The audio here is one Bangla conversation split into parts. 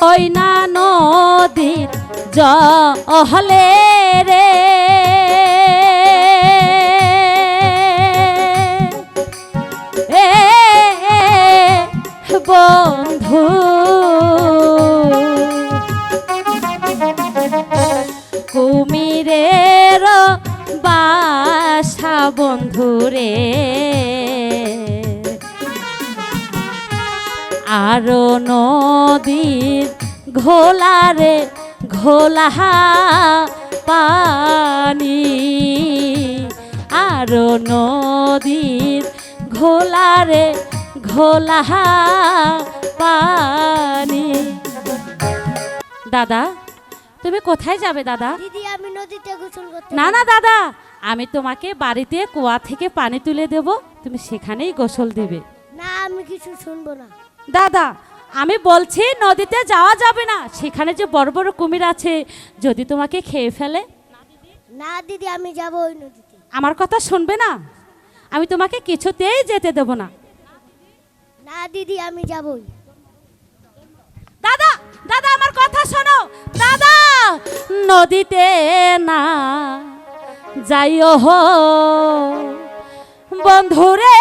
হয় না নদীর জহলে রে। আরও নদীর ঘোলারে ঘোলা পানি। আরও নদীর ঘোলারে ঘোলা পানি। দাদা তুমি কোথায় যাবে দাদা? দিদি আমি নদীতে গোসল করতে না না দাদা আমি তোমাকে বাড়িতে কুয়া থেকে পানি তুলে দেব তুমি সেখানেই গোসল দেবে। না আমি কিছু শুনব না। দাদা আমি বলছি নদীতে যাওয়া যাবে না। সেখানে যে বড় বড় কুমির আছে যদি তোমাকে খেয়ে ফেলে। না দিদি আমি যাব ওই নদীতে। আমার কথা শুনবে না? আমি তোমাকে কিছুতেই যেতে দেব না। না দিদি আমি যাবই। দাদা দাদা আমার কথা শোনো। দাদা নদীতে না যাইও হো। বন্ধুরে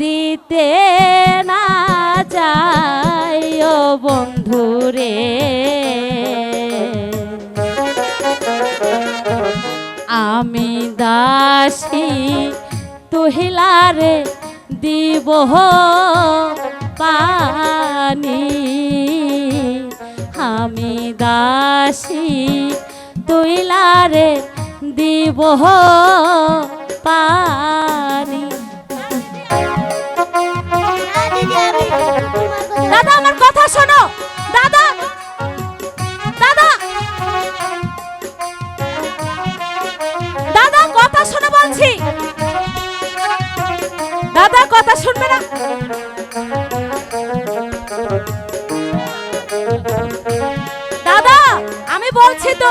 নদীতে না যাইও বন্ধুরে। আমি দাসী তুহিলারে দিব পানি। আমি দাসী তুইলারে দিব পানি। কথা শুনবে না? দাদা আমি বলছি তো।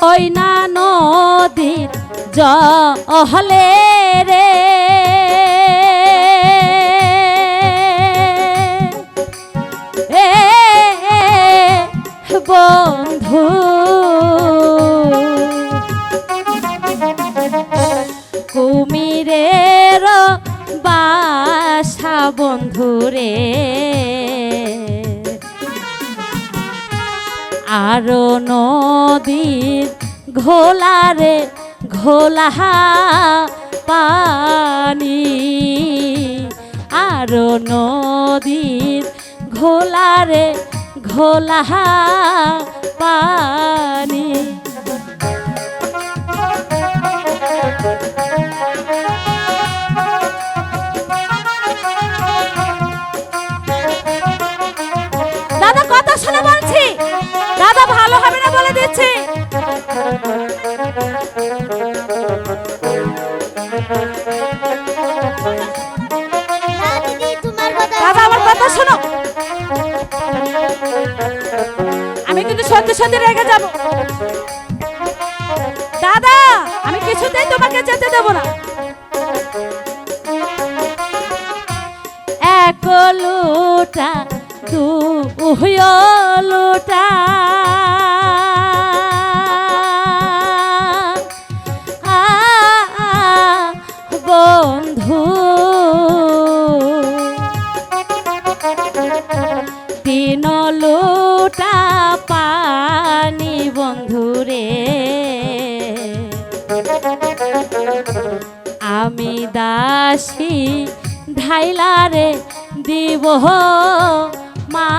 হয় না নদীর জহলে রে। এ বন্ধু। কুমিরের বাসা বন্ধুরে আরও নদীর ঘোলারে ঘোলা পানি আর নদীর ঘোলারে ঘোলা পানি। দাদা আমার আমি কিন্তু সত্যি সত্যি রেগে যাব। দাদা, আমি কিছুতেই তোমাকে যেতে দেব না। এক লোটা, দু লোটা। তিন লোটা পানি বন্ধুরে আমি দাসী ধাইলারে দিব মা